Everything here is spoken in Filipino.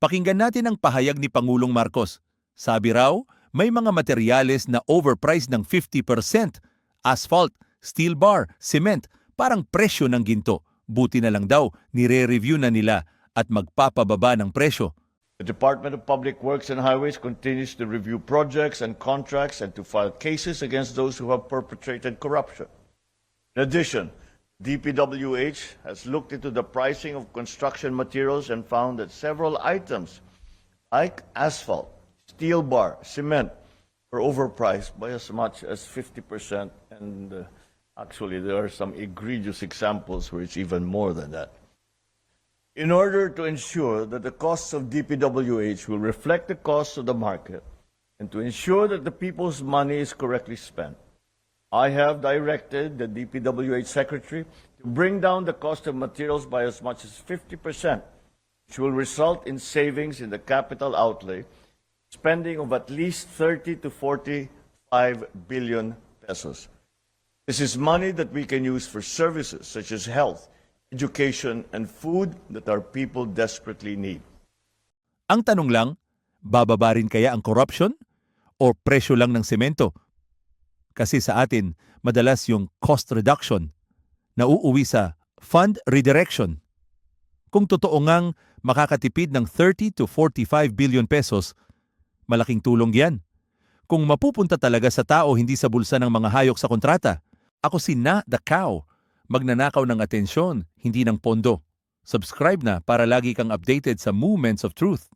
Pakinggan natin ang pahayag ni Pangulong Marcos. Sabi raw, may mga materyales na overpriced ng 50%. Asphalt, steel bar, cement, parang presyo ng ginto. Buti na lang daw, nire-review na nila at magpapababa ng presyo. The Department of Public Works and Highways continues to review projects and contracts and to file cases against those who have perpetrated corruption. In addition, DPWH has looked into the pricing of construction materials and found that several items, like asphalt, steel bar, cement, were overpriced by as much as 50%. And uh, actually, there are some egregious examples where it's even more than that. In order to ensure that the costs of DPWH will reflect the costs of the market and to ensure that the people's money is correctly spent, I have directed the DPWH secretary to bring down the cost of materials by as much as 50%, which will result in savings in the capital outlay, spending of at least 30 to 45 billion pesos. This is money that we can use for services such as health, education, and food that our people desperately need. Ang tanong lang, bababa rin kaya ang corruption? O presyo lang ng semento? Kasi sa atin, madalas yung cost reduction na uuwi sa fund redirection. Kung totoo ngang makakatipid ng 30 to 45 billion pesos, malaking tulong yan. Kung mapupunta talaga sa tao hindi sa bulsa ng mga hayok sa kontrata, ako si Na the Cow, magnanakaw ng atensyon, hindi ng pondo. Subscribe na para lagi kang updated sa Movements of Truth.